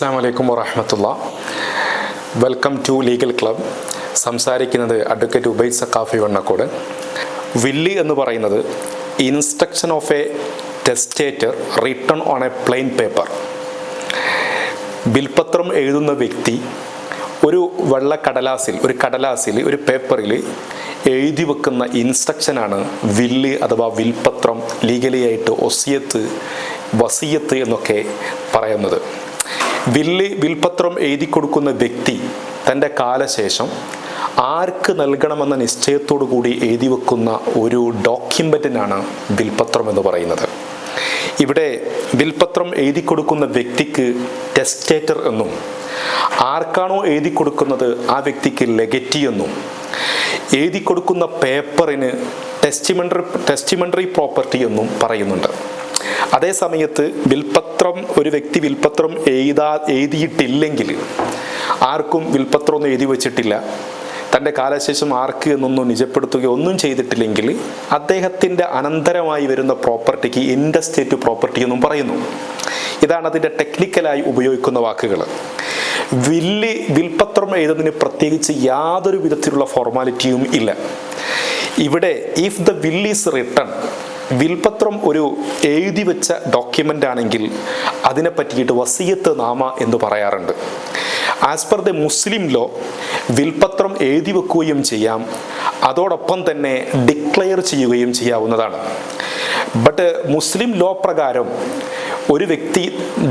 അസ്സാം വലൈക്കും വറഹമത്തുള്ള. വെൽക്കം ടു ലീഗൽ ക്ലബ് സംസാരിക്കുന്നത് അഡ്വക്കേറ്റ് ഉബൈദ് സക്കാഫി വണ്ണക്കോട്. വില്ല് എന്ന് പറയുന്നത് instruction of a testator written on a plain paper ബിൽപത്രം എഴുതുന്ന വ്യക്തി ഒരു വെള്ള കടലാസിൽ ഒരു കടലാസിൽ ഒരു പേപ്പറിൽ എഴുതി വെക്കുന്ന ഇൻസ്ട്രക്ഷനാണ് വില്ല് അഥവാ വിൽപത്രം ലീഗലി ആയിട്ട് ഒസിയത്ത് വസിയത്ത് എന്നൊക്കെ പറയുന്നത്. വില്ല് വിൽപത്രം എഴുതി കൊടുക്കുന്ന വ്യക്തി തന്റെ കാലശേഷം ആർക്ക് നൽകണമെന്ന നിശ്ചയത്തോടു കൂടി എഴുതി വെക്കുന്ന ഒരു ഡോക്യുമെന്റിനാണ് വിൽപത്രം എന്ന് പറയുന്നത്. ഇവിടെ വിൽപത്രം എഴുതി കൊടുക്കുന്ന വ്യക്തിക്ക് ടെസ്റ്റേറ്റർ എന്നും ആർക്കാണോ എഴുതി കൊടുക്കുന്നത് ആ വ്യക്തിക്ക് ലെഗറ്റി എന്നും എഴുതി കൊടുക്കുന്ന പേപ്പറിന് ടെസ്റ്റിമെന്ററി ടെസ്റ്റിമെന്ററി പ്രോപ്പർട്ടി എന്നും പറയുന്നുണ്ട്. അതേ സമയത്ത് വിൽപത്രം ഒരു വ്യക്തി വിൽപത്രം എഴുതാ എഴുതിയിട്ടില്ലെങ്കിൽ ആർക്കും വിൽപത്രം ഒന്നും എഴുതി വച്ചിട്ടില്ല. തന്റെ കാലശേഷം ആർക്ക് എന്നൊന്നും നിജപ്പെടുത്തുകയോ ഒന്നും ചെയ്തിട്ടില്ലെങ്കിൽ അദ്ദേഹത്തിന്റെ അനന്തരമായി വരുന്ന പ്രോപ്പർട്ടിക്ക് ഇൻഡസ്റ്റേറ്റ് പ്രോപ്പർട്ടി എന്നും പറയുന്നു. ഇതാണ് അതിന്റെ ടെക്നിക്കലായി ഉപയോഗിക്കുന്ന വാക്കുകൾ. വില്ല് വിൽപത്രം എഴുതുന്നതിന് പ്രത്യേകിച്ച് യാതൊരു വിധത്തിലുള്ള ഫോർമാലിറ്റിയും ഇല്ല. ഇവിടെ if the will is written വിൽപത്രം ഒരു എഴുതി വെച്ച ഡോക്യുമെന്റ് ആണെങ്കിൽ അതിനെ പറ്റിയിട്ട് വസീയത്ത് നാമ എന്ന് പറയാറുണ്ട്. As per the Muslim law വിൽപത്രം എഴുതി വെക്കുകയും ചെയ്യാം. അതോടൊപ്പം തന്നെ ഡിക്ലെയർ ചെയ്യുകയും ചെയ്യാവുന്നതാണ്. ബട്ട് മുസ്ലിം ലോ പ്രകാരം ഒരു വ്യക്തി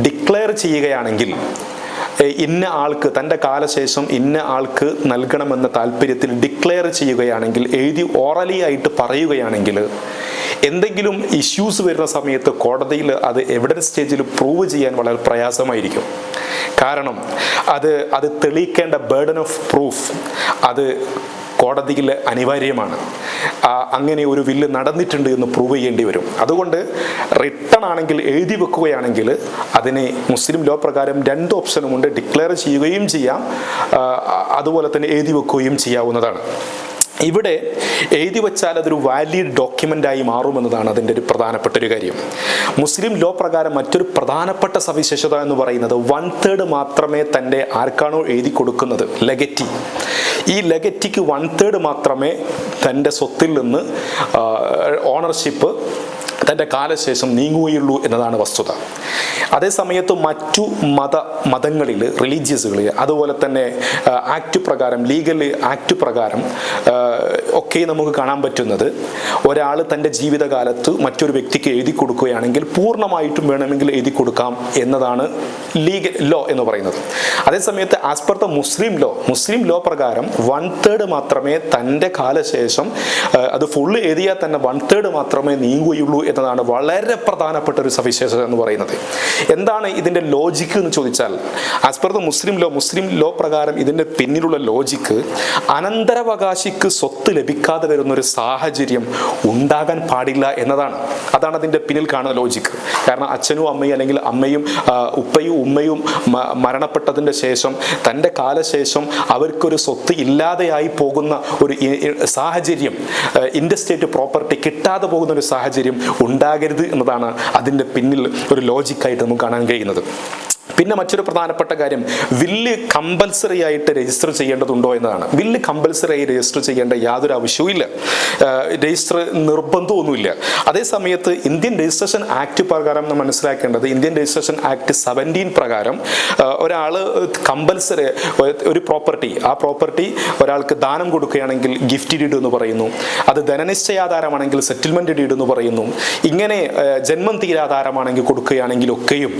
ഡിക്ലെയർ ചെയ്യുകയാണെങ്കിൽ ഇന്ന ആൾക്ക് തന്റെ കാലശേഷം ഇന്ന ആൾക്ക് നൽകണമെന്ന താല്പര്യത്തിൽ ഡിക്ലെയർ ചെയ്യുകയാണെങ്കിൽ എഴുതി ഓറലി ആയിട്ട് പറയുകയാണെങ്കിൽ എന്തെങ്കിലും ഇഷ്യൂസ് വരുന്ന സമയത്ത് കോടതിയിൽ അത് എവിഡൻസ് സ്റ്റേജിൽ പ്രൂവ് ചെയ്യാൻ വളരെ പ്രയാസമായിരിക്കും. കാരണം അത് അത് തെളിയിക്കേണ്ട ബേർഡൻ ഓഫ് പ്രൂഫ് അത് കോടതിയിൽ അനിവാര്യമാണ്. അങ്ങനെ ഒരു വില്ല് നടന്നിട്ടുണ്ട് എന്ന് പ്രൂവ് ചെയ്യേണ്ടി വരും. അതുകൊണ്ട് റിട്ടൺ ആണെങ്കിൽ എഴുതി വെക്കുകയാണെങ്കിൽ അതിനെ മുസ്ലിം ലോ പ്രകാരം രണ്ട് ഓപ്ഷനും ഉണ്ട്. ഡിക്ലെയർ ചെയ്യുകയും ചെയ്യാം. അതുപോലെ തന്നെ എഴുതി വെക്കുകയും ചെയ്യാവുന്നതാണ്. ഇവിടെ എഴുതി വച്ചാൽ അതൊരു വാലിഡ് ഡോക്യുമെന്റായി മാറുമെന്നതാണ് അതിന്റെ ഒരു പ്രധാനപ്പെട്ട ഒരു കാര്യം. മുസ്ലിം ലോ പ്രകാരം മറ്റൊരു പ്രധാനപ്പെട്ട സവിശേഷത എന്ന് പറയുന്നത് വൺ തേർഡ് മാത്രമേ തന്റെ ആർക്കാണോ എഴുതി കൊടുക്കുന്നത്? ലെഗറ്റി ഈ ലെഗറ്റിക്ക് വൺ തേർഡ് മാത്രമേ തന്റെ സ്വത്തിൽ നിന്ന് ഓണർഷിപ്പ് തന്റെ കാലശേഷം നീങ്ങുകയുള്ളൂ എന്നതാണ് വസ്തുത. അതേസമയത്ത് മറ്റു മത മതങ്ങളിൽ റിലീജിയസുകളിൽ അതുപോലെ തന്നെ ആക്ട് പ്രകാരം ലീഗൽ ആക്ട് പ്രകാരം ഒക്കെ നമുക്ക് കാണാൻ പറ്റുന്നത് ഒരാൾ തന്റെ ജീവിതകാലത്ത് മറ്റൊരു വ്യക്തിക്ക് എഴുതി കൊടുക്കുകയാണെങ്കിൽ പൂർണമായിട്ടും വേണമെങ്കിൽ എഴുതി കൊടുക്കാം എന്നതാണ് ലീഗൽ ലോ എന്ന് പറയുന്നത്. അതേസമയത്ത് as per the Muslim law Muslim law പ്രകാരം വൺ തേർഡ് മാത്രമേ തന്റെ കാലശേഷം അത് ഫുള്ള് എഴുതിയാൽ തന്നെ വൺ തേർഡ് മാത്രമേ നീങ്ങുകയുള്ളൂ എന്നതാണ് വളരെ പ്രധാനപ്പെട്ട ഒരു സവിശേഷത എന്ന് പറയുന്നത്. എന്താണ് ഇതിന്റെ ലോജിക്ക് എന്ന് ചോദിച്ചാൽ as per the Muslim law Muslim law പ്രകാരം ഇതിന്റെ പിന്നിലുള്ള ലോജിക്ക് അനന്തരാവകാശിക്ക് സ്വത്ത് ലഭിക്കാതെ വരുന്ന ഒരു സാഹചര്യം ഉണ്ടാകാൻ പാടില്ല എന്നതാണ്. അതാണ് അതിന്റെ പിന്നിൽ കാണുന്ന ലോജിക്ക് കാരണം അച്ഛനും അമ്മയും അല്ലെങ്കിൽ അമ്മയും ഉപ്പയും ഉമ്മയും മരണപ്പെട്ടതിന്റെ ശേഷം തന്റെ കാലശേഷം അവർക്കൊരു സ്വത്ത് ഇല്ലാതെയായി പോകുന്ന ഒരു സാഹചര്യം ഇൻഡസ്റ്റേറ്റ് പ്രോപ്പർട്ടി കിട്ടാതെ പോകുന്ന ഒരു സാഹചര്യം ഉണ്ടാകരുത് എന്നതാണ് അതിന്റെ പിന്നിൽ ഒരു ലോജിക്കായിട്ട് നമുക്ക് കാണാൻ കഴിയുന്നത്. പിന്നെ മറ്റൊരു പ്രധാനപ്പെട്ട കാര്യം വില്ല് കമ്പൽസറി ആയിട്ട് രജിസ്റ്റർ ചെയ്യേണ്ടതുണ്ടോ എന്നതാണ്. വില്ല് കമ്പൽസറി ആയി രജിസ്റ്റർ ചെയ്യേണ്ട യാതൊരു ആവശ്യവും ഇല്ല. രജിസ്റ്റർ നിർബന്ധമൊന്നുമില്ല. അതേസമയത്ത് ഇന്ത്യൻ രജിസ്ട്രേഷൻ ആക്ട് പ്രകാരം നമ്മൾ മനസ്സിലാക്കേണ്ടത് ഇന്ത്യൻ രജിസ്ട്രേഷൻ ആക്ട് സെവന്റീൻ പ്രകാരം ഒരാൾ കമ്പൽസറി ഒരു പ്രോപ്പർട്ടി ആ പ്രോപ്പർട്ടി ഒരാൾക്ക് ദാനം കൊടുക്കുകയാണെങ്കിൽ ഗിഫ്റ്റ് ഡീഡ് എന്ന് പറയുന്നു. അത് ധനനിശ്ചയാധാരമാണെങ്കിൽ സെറ്റിൽമെന്റ് ഡീഡ് എന്ന് പറയുന്നു. ഇങ്ങനെ ജന്മം തീരാധാരമാണെങ്കിൽ കൊടുക്കുകയാണെങ്കിൽ ഒക്കെയും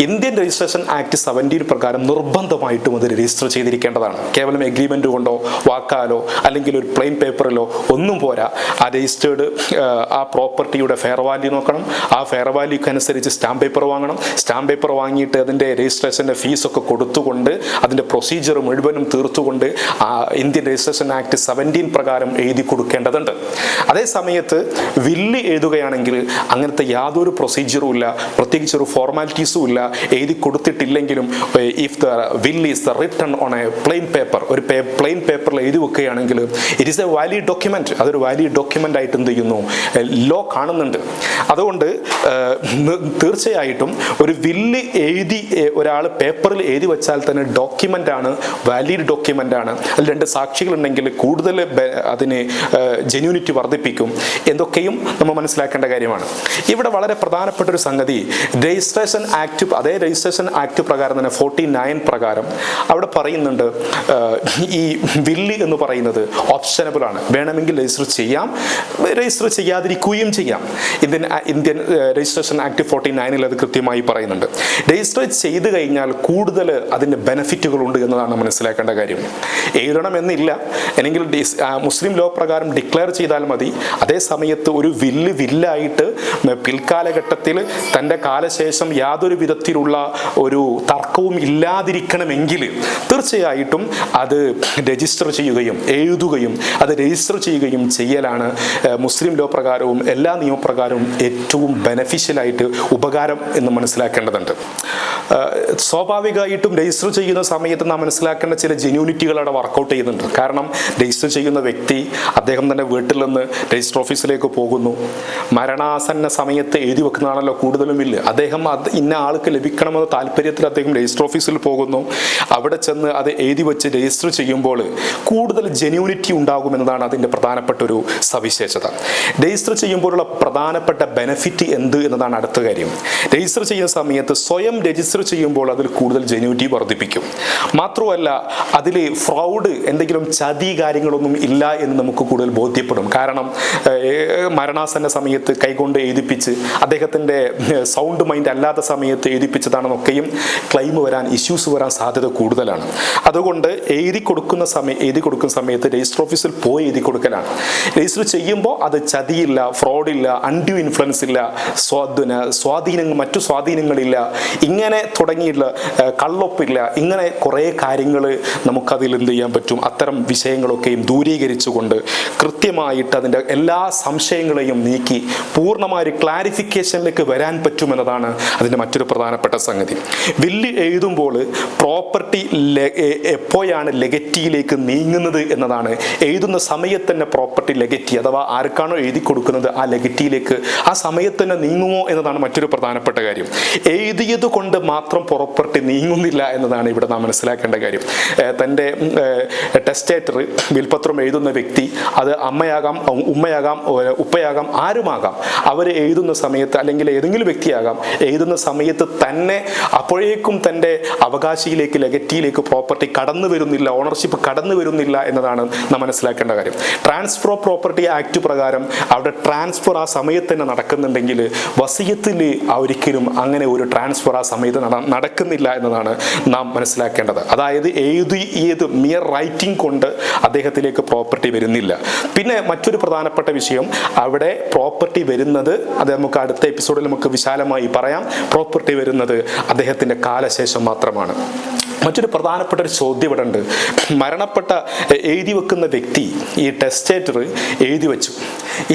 ഇന്ത്യൻ രജിസ്ട്രേഷൻ ആക്ട് സെവന്റീൻ പ്രകാരം നിർബന്ധമായിട്ടും അത് രജിസ്റ്റർ ചെയ്തിരിക്കേണ്ടതാണ്. കേവലം എഗ്രിമെന്റ് കൊണ്ടോ വാക്കാലോ അല്ലെങ്കിൽ ഒരു പ്ലെയിൻ പേപ്പറിലോ ഒന്നും പോരാ. ആ രജിസ്റ്റേർഡ് ആ പ്രോപ്പർട്ടിയുടെ ഫെയർ വാല്യൂ നോക്കണം. ആ ഫെയർ വാല്യൂക്ക് അനുസരിച്ച് സ്റ്റാമ്പ് പേപ്പർ വാങ്ങണം. സ്റ്റാമ്പ് പേപ്പർ വാങ്ങിയിട്ട് അതിന്റെ രജിസ്ട്രേഷന്റെ ഫീസൊക്കെ കൊടുത്തുകൊണ്ട് അതിന്റെ പ്രൊസീജിയർ മുഴുവനും തീർത്തുകൊണ്ട് ആ ഇന്ത്യൻ രജിസ്ട്രേഷൻ ആക്ട് സെവന്റീൻ പ്രകാരം എഴുതി കൊടുക്കേണ്ടതുണ്ട്. അതേ സമയത്ത് വില്ല് എഴുതുകയാണെങ്കിൽ അങ്ങനത്തെ യാതൊരു പ്രൊസീജിയറും ഇല്ല. പ്രത്യേകിച്ച് ഒരു ഫോർമാലിറ്റീസും ഇല്ല. എഴുതി കൊടുത്ത കൊടുത്തിട്ടില്ലെങ്കിലും if the will is the written on a plain paper ഒരു പ്ലെയിൻ പേപ്പറിൽ എഴുതി വെക്കുകയാണെങ്കിൽ it is a valid document അതൊരു വാലിഡ് ഡോക്യുമെന്റ് ആയിട്ട് എന്ത് ചെയ്യുന്നു? ലോ കാണുന്നുണ്ട്. അതുകൊണ്ട് തീർച്ചയായിട്ടും ഒരു വില്ല് എഴുതി ഒരാൾ പേപ്പറിൽ എഴുതി വെച്ചാൽ തന്നെ ഡോക്യുമെന്റ് ആണ് വാലിഡ് ഡോക്യുമെന്റ് ആണ്. അതിൽ രണ്ട് സാക്ഷികളുണ്ടെങ്കിൽ കൂടുതൽ അതിന് ജെന്യൂനിറ്റി വർദ്ധിപ്പിക്കും. എന്തൊക്കെയും നമ്മൾ മനസ്സിലാക്കേണ്ട കാര്യമാണ്. ഇവിടെ വളരെ പ്രധാനപ്പെട്ട ഒരു സംഗതി രജിസ്ട്രേഷൻ ആക്ട് അതേ രജിസ്ട്രേഷൻ ആക്ട് പ്രകാരം തന്നെ ഫോർട്ടി നയൻ പ്രകാരം അവിടെ പറയുന്നുണ്ട് ഈ വില്ല് എന്ന് പറയുന്നത് ഓപ്ഷനബിൾ ആണ്. വേണമെങ്കിൽ രജിസ്റ്റർ ചെയ്യാം രജിസ്റ്റർ ചെയ്യാതിരിക്കുകയും ചെയ്യാം. Indian Indian registration act forty നയനിൽ അത് കൃത്യമായി പറയുന്നുണ്ട്. രജിസ്റ്റർ ചെയ്ത് കഴിഞ്ഞാൽ കൂടുതൽ അതിന്റെ ബെനിഫിറ്റുകൾ ഉണ്ട് എന്നതാണ് മനസ്സിലാക്കേണ്ട കാര്യം. എഴുതണമെന്നില്ല. അല്ലെങ്കിൽ മുസ്ലിം ലോ പ്രകാരം ഡിക്ലെയർ ചെയ്താൽ മതി. അതേ സമയത്ത് ഒരു വില്ല് വില്ലായിട്ട് പിൽക്കാലഘട്ടത്തിൽ തന്റെ കാലശേഷം യാതൊരു വിധത്തിലുള്ള ഒരു തർക്കവും ഇല്ലാതിരിക്കണമെങ്കിൽ തീർച്ചയായിട്ടും അത് രജിസ്റ്റർ ചെയ്യുകയും എഴുതുകയും അത് രജിസ്റ്റർ ചെയ്യുകയും ചെയ്യലാണ് മുസ്ലിം ലോ പ്രകാരവും എല്ലാ നിയമപ്രകാരവും ഏറ്റവും ബെനഫിഷ്യലായിട്ട് ഉപകാരം എന്ന് മനസ്സിലാക്കേണ്ടതുണ്ട്. സ്വാഭാവികമായിട്ടും രജിസ്റ്റർ ചെയ്യുന്ന സമയത്ത് നാം മനസ്സിലാക്കേണ്ട ചില ജെന്യൂനിറ്റികൾ അവിടെ വർക്കൗട്ട് ചെയ്യുന്നുണ്ട്. കാരണം രജിസ്റ്റർ ചെയ്യുന്ന വ്യക്തി അദ്ദേഹം തന്നെ വീട്ടിൽ നിന്ന് രജിസ്റ്റർ ഓഫീസിലേക്ക് പോകുന്നു. മരണാസന്ന സമയത്ത് എഴുതി വെക്കുന്നതാണല്ലോ കൂടുതലും ഇല്ല അദ്ദേഹം അത് ഇന്ന ആൾക്ക് ലഭിക്കണമെന്ന താല്പര്യത്തിൽ അദ്ദേഹം രജിസ്റ്റർ ഓഫീസിൽ പോകുന്നു. അവിടെ ചെന്ന് അത് എഴുതി വെച്ച് രജിസ്റ്റർ ചെയ്യുമ്പോൾ കൂടുതൽ ജെന്യൂനിറ്റി ഉണ്ടാകുമെന്നതാണ് അതിന്റെ പ്രധാനപ്പെട്ട ഒരു സവിശേഷത. രജിസ്റ്റർ ചെയ്യുമ്പോഴുള്ള പ്രധാനപ്പെട്ട ബെനഫിറ്റ് എന്ത് എന്നതാണ് അടുത്ത കാര്യം. രജിസ്റ്റർ ചെയ്യുന്ന സമയത്ത് സ്വയം രജിസ്റ്റർ ചെയ്യുമ്പോൾ അതിൽ കൂടുതൽ ജെന്യൂനിറ്റി വർദ്ധിപ്പിക്കും. മാത്രമല്ല അതിൽ ഫ്രൗഡ് എന്തെങ്കിലും ചതി കാര്യങ്ങളൊന്നും ഇല്ല എന്ന് നമുക്ക് കൂടുതൽ ബോധ്യപ്പെടും. കാരണം മരണാസന്ന സമയത്ത് കൈകൊണ്ട് എഴുതിപ്പിച്ച് അദ്ദേഹത്തിന്റെ സൗണ്ട് മൈൻഡ് അല്ലാത്ത സമയത്ത് എഴുതിപ്പിച്ചതാണെന്നൊക്കെയും ക്ലെയിം വരാൻ ഇഷ്യൂസ് വരാൻ സാധ്യത കൂടുതലാണ്. അതുകൊണ്ട് എഴുതി കൊടുക്കുന്ന സമയം എഴുതി കൊടുക്കുന്ന സമയത്ത് രജിസ്റ്റർ ഓഫീസിൽ പോയി എഴുതി കൊടുക്കലാണ്. രജിസ്റ്റർ ചെയ്യുമ്പോൾ അത് ചതിയില്ല ഫ്രോഡില്ല അൺഡ്യൂ ഇൻഫ്ലുവൻസ് ഇല്ല സ്വാധീന സ്വാധീനങ്ങൾ മറ്റു സ്വാധീനങ്ങളില്ല. ഇങ്ങനെ തുടങ്ങിയിട്ടുള്ള കള്ളൊപ്പില്ല. ഇങ്ങനെ കുറേ കാര്യങ്ങൾ നമുക്കതിൽ എന്ത് ചെയ്യാൻ പറ്റും? അത്തരം വിഷയങ്ങളൊക്കെയും ദൂരീകരിച്ചുകൊണ്ട് കൃത്യമായിട്ട് അതിന്റെ എല്ലാ സംശയങ്ങളെയും നീക്കി പൂർണമായ ഒരു ക്ലാരിഫിക്കേഷനിലേക്ക് വരാൻ പറ്റുമെന്നതാണ് അതിന്റെ മറ്റൊരു പ്രധാനപ്പെട്ട സംഗതി. വില്ല് എഴുതുമ്പോൾ പ്രോപ്പർട്ടി എപ്പോഴാണ് ലെഗറ്റിയിലേക്ക് നീങ്ങുന്നത് എന്നതാണ്. എഴുതുന്ന സമയത്ത് തന്നെ പ്രോപ്പർട്ടി ലെഗറ്റി അഥവാ ആർക്കാണോ എഴുതി കൊടുക്കുന്നത് ആ ലെഗറ്റിയിലേക്ക് ആ സമയത്ത് തന്നെ നീങ്ങുമോ എന്നതാണ് മറ്റൊരു പ്രധാനപ്പെട്ട കാര്യം. എഴുതിയത് കൊണ്ട് മാത്രം പ്രോപ്പർട്ടി നീങ്ങുന്നില്ല എന്നതാണ് ഇവിടെ നാം മനസ്സിലാക്കേണ്ട കാര്യം. തന്റെ ടെസ്റ്റേറ്റർ വിൽപത്രം എഴുതുന്ന വ്യക്തി അത് അമ്മയാകാം ഉമ്മയാകാം ഉപ്പയാകാം ആരുമാകാം. അവർ എഴുതുന്ന സമയത്ത് അല്ലെങ്കിൽ ഏതെങ്കിലും വ്യക്തിയാകാം എഴുതുന്ന സമയത്ത് തന്നെ അപ്പോഴേക്കും തന്റെ അവകാശിയിലേക്ക് ലെഗറ്റിയിലേക്ക് പ്രോപ്പർട്ടി കടന്നു വരുന്നില്ല ഓണർഷിപ്പ് കടന്നു വരുന്നില്ല എന്നതാണ് നാം മനസ്സിലാക്കേണ്ട കാര്യം. ട്രാൻസ്ഫർ ഓഫ് പ്രോപ്പർട്ടി ആക്ട് പ്രകാരം അവിടെ ട്രാൻസ്ഫർ ആ സമയത്ത് തന്നെ നടക്കുന്നുണ്ടെങ്കിൽ വസീയത്തിൽ ഒരിക്കലും അങ്ങനെ ഒരു ട്രാൻസ്ഫർ ആ സമയത്ത് നടക്കുന്നില്ല എന്നതാണ് നാം മനസ്സിലാക്കേണ്ടത്. അതായത് ഏത് ഏത് മിയർ റൈറ്റിംഗ് കൊണ്ട് അദ്ദേഹത്തിലേക്ക് പ്രോപ്പർട്ടി വരുന്നില്ല. പിന്നെ മറ്റൊരു പ്രധാനപ്പെട്ട വിഷയം അവിടെ പ്രോപ്പർട്ടി വരുന്നത് അത് നമുക്ക് അടുത്ത എപ്പിസോഡിൽ നമുക്ക് വിശാലമായി പറയാം. പ്രോപ്പർട്ടി വരുന്നത് അദ്ദേഹത്തിന്റെ കാലശേഷം മാത്രമാണ്. മറ്റൊരു പ്രധാനപ്പെട്ട ഒരു ചോദ്യം ഇവിടെ ഉണ്ട്. മരണപ്പെട്ട എഴുതി വെക്കുന്ന വ്യക്തി ഈ ടെസ്റ്റേറ്റർ എഴുതി വെച്ചു.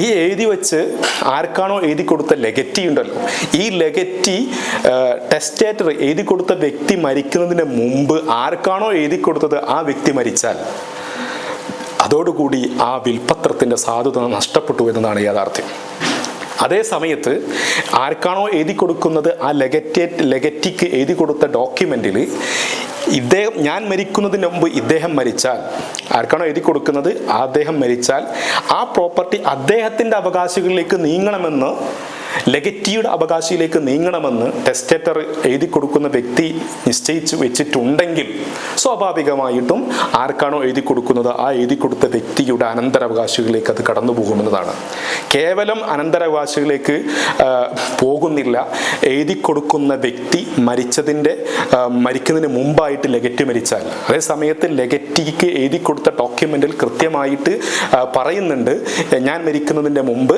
ഈ എഴുതി വെച്ച് ആർക്കാണോ എഴുതി കൊടുത്ത ലെഗറ്റി ഉണ്ടല്ലോ. ഈ ലെഗറ്റി ടെസ്റ്റേറ്റർ എഴുതി കൊടുത്ത വ്യക്തി മരിക്കുന്നതിന് മുമ്പ് ആർക്കാണോ എഴുതി കൊടുത്തത് ആ വ്യക്തി മരിച്ചാൽ അതോടുകൂടി ആ വിൽപത്രത്തിന്റെ സാധുത നഷ്ടപ്പെട്ടു എന്നതാണ് യാഥാർത്ഥ്യം. അതേ സമയത്ത് ആർക്കാണോ എഴുതി കൊടുക്കുന്നത് ആ ലെഗറ്റേറ്റ് ലെഗറ്റിക്ക് എഴുതി കൊടുത്ത ഡോക്യുമെന്റിൽ ഇദ്ദേഹം ഞാൻ മരിക്കുന്നതിന് മുമ്പ് ഇദ്ദേഹം മരിച്ചാൽ ആർക്കാണോ എഴുതി കൊടുക്കുന്നത് അദ്ദേഹം മരിച്ചാൽ ആ പ്രോപ്പർട്ടി അദ്ദേഹത്തിന്റെ അവകാശികളിലേക്ക് നീങ്ങണമെന്ന് ലെഗറ്റിയുടെ അവകാശിയിലേക്ക് നീങ്ങണമെന്ന് ടെസ്റ്റേറ്റർ എഴുതി കൊടുക്കുന്ന വ്യക്തി നിശ്ചയിച്ചു വെച്ചിട്ടുണ്ടെങ്കിൽ സ്വാഭാവികമായിട്ടും ആർക്കാണോ എഴുതി കൊടുക്കുന്നത് ആ എഴുതി കൊടുത്ത വ്യക്തിയുടെ അനന്തരാവകാശികളിലേക്ക് അത് കടന്നു പോകുമെന്നതാണ്. കേവലം അനന്തരാവകാശികളിലേക്ക് പോകുന്നില്ല. എഴുതി കൊടുക്കുന്ന വ്യക്തി മരിച്ചതിന്റെ മരിക്കുന്നതിന് മുമ്പായിട്ട് ലെഗറ്റ് മരിച്ചാൽ. അതേ സമയത്ത് ലെഗറ്റിക്ക് എഴുതി കൊടുത്ത ഡോക്യുമെന്റിൽ കൃത്യമായിട്ട് പറയുന്നുണ്ട് ഞാൻ മരിക്കുന്നതിന്റെ മുമ്പ്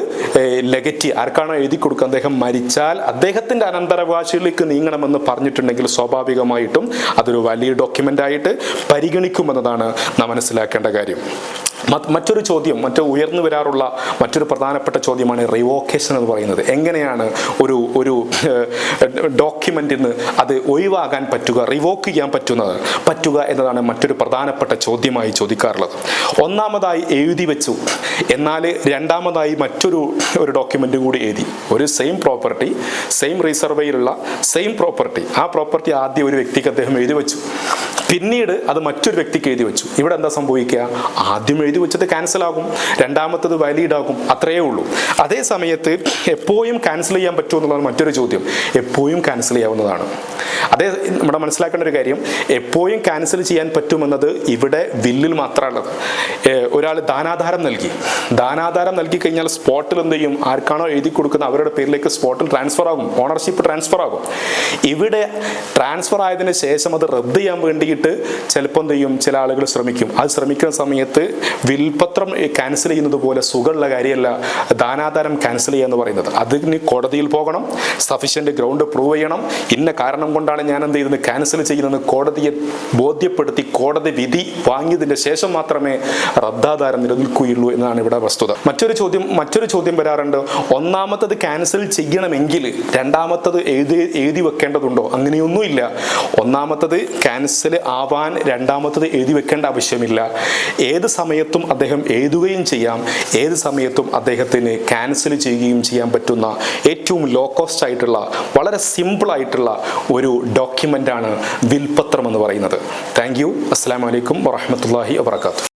ലെഗറ്റി ആർക്കാണോ എഴുതി കൊടുക്കുക. അദ്ദേഹം മരിച്ചാൽ അദ്ദേഹത്തിന്റെ അനന്തരാവകാശികളിലേക്ക് നീങ്ങണമെന്ന് പറഞ്ഞിട്ടുണ്ടെങ്കിൽ സ്വാഭാവികമായിട്ടും അതൊരു വലിയ ഡോക്യുമെന്റ് ആയിട്ട് പരിഗണിക്കുമെന്നതാണ് നാം മനസ്സിലാക്കേണ്ട കാര്യം. മറ്റൊരു ചോദ്യം മറ്റു ഉയർന്നു വരാറുള്ള മറ്റൊരു പ്രധാനപ്പെട്ട ചോദ്യമാണ് റിവോക്കേഷൻ എന്ന് പറയുന്നത്. എങ്ങനെയാണ് ഒരു ഒരു ഡോക്യുമെന്റിൽ നിന്ന് അത് ഒഴിവാകാൻ പറ്റുക റിവോക്ക് ചെയ്യാൻ പറ്റുന്നത് പറ്റുക എന്നതാണ് മറ്റൊരു പ്രധാനപ്പെട്ട ചോദ്യമായി ചോദിക്കാറുള്ളത്. ഒന്നാമതായി എഴുതി വെച്ചു. എന്നാൽ രണ്ടാമതായി മറ്റൊരു ഒരു ഡോക്യുമെന്റ് കൂടി എഴുതി. ഒരു സെയിം പ്രോപ്പർട്ടി സെയിം റിസർവേയിലുള്ള സെയിം പ്രോപ്പർട്ടി ആ പ്രോപ്പർട്ടി ആദ്യം ഒരു വ്യക്തിക്ക് അദ്ദേഹം എഴുതി വെച്ചു. പിന്നീട് അത് മറ്റൊരു വ്യക്തിക്ക് എഴുതി വെച്ചു. ഇവിടെ എന്താ സംഭവിക്കുക? ആദ്യം എഴുതി വെച്ചത് ക്യാൻസൽ ആകും. രണ്ടാമത്തത് വാലിഡ് ആകും. അത്രയേ ഉള്ളൂ. അതേ സമയത്ത് എപ്പോഴും ക്യാൻസൽ ചെയ്യാൻ പറ്റുമോ എന്നുള്ളതാണ് മറ്റൊരു ചോദ്യം. എപ്പോഴും ക്യാൻസൽ ചെയ്യാവുന്നതാണ്. അതേ നമ്മുടെ മനസ്സിലാക്കേണ്ട ഒരു കാര്യം. എപ്പോഴും ക്യാൻസൽ ചെയ്യാൻ പറ്റുമെന്നത് ഇവിടെ വില്ലിൽ മാത്രമുള്ളത് ഒരാൾ ദാനാധാരം നൽകി. ദാനാധാരം നൽകി കഴിഞ്ഞാൽ സ്പോട്ടിൽ എന്ത് ചെയ്യും? ആർക്കാണോ എഴുതി കൊടുക്കുന്ന അവരുടെ പേരിലേക്ക് സ്പോട്ടിൽ ട്രാൻസ്ഫർ ആകും. ഓണർഷിപ്പ് ട്രാൻസ്ഫർ ആകും. ഇവിടെ ട്രാൻസ്ഫർ ആയതിനു ശേഷം അത് റദ്ദ് ചെയ്യാൻ വേണ്ടിയിട്ട് ചിലപ്പോൾ എന്ത് ചെയ്യും? ചില ആളുകൾ ശ്രമിക്കും. അത് ശ്രമിക്കുന്ന സമയത്ത് വിൽപത്രം ക്യാൻസൽ ചെയ്യുന്നത് പോലെ സുഖമുള്ള കാര്യമല്ല. ദാനാധാരം ക്യാൻസൽ ചെയ്യുക എന്ന് പറയുന്നത്. അതിന് കോടതിയിൽ പോകണം. സഫീഷ്യന്റ് ഗ്രൗണ്ട് പ്രൂവ് ചെയ്യണം. ഇന്ന കാരണം കൊണ്ടാണ് ഞാൻ എന്ത് ചെയ്യുന്നത് ക്യാൻസൽ ചെയ്യുന്നത് കോടതിയെ ബോധ്യപ്പെടുത്തി കോടതി വിധി വാങ്ങിയതിന്റെ ശേഷം മാത്രമേ റദ്ദാധാരം നിലനിൽക്കുകയുള്ളൂ എന്നാണ് ഇവിടെ വസ്തുത. മറ്റൊരു ചോദ്യം മറ്റൊരു ചോദ്യം വരാറുണ്ട്. ഒന്നാമത്തത് ക്യാൻസൽ ചെയ്യണമെങ്കിൽ രണ്ടാമത്തത് എഴുതി എഴുതി വെക്കേണ്ടതുണ്ടോ? അങ്ങനെയൊന്നുമില്ല. ഒന്നാമത്തത് ക്യാൻസൽ ആവാൻ രണ്ടാമത്തത് എഴുതി വെക്കേണ്ട ആവശ്യമില്ല. ഏത് സമയത്തും അദ്ദേഹം എഴുതുകയും ചെയ്യാം. ഏത് സമയത്തും അദ്ദേഹത്തിന് ക്യാൻസൽ ചെയ്യുകയും ചെയ്യാൻ പറ്റുന്ന ഏറ്റവും ലോ കോസ്റ്റ് ആയിട്ടുള്ള വളരെ സിമ്പിൾ ആയിട്ടുള്ള ഒരു ഡോക്യുമെന്റാണ് വിൽപത്രം എന്ന് പറയുന്നത്. താങ്ക് യു അസ്സാം വലൈക്കും വറഹമത്തല്ലാഹി വാത്തു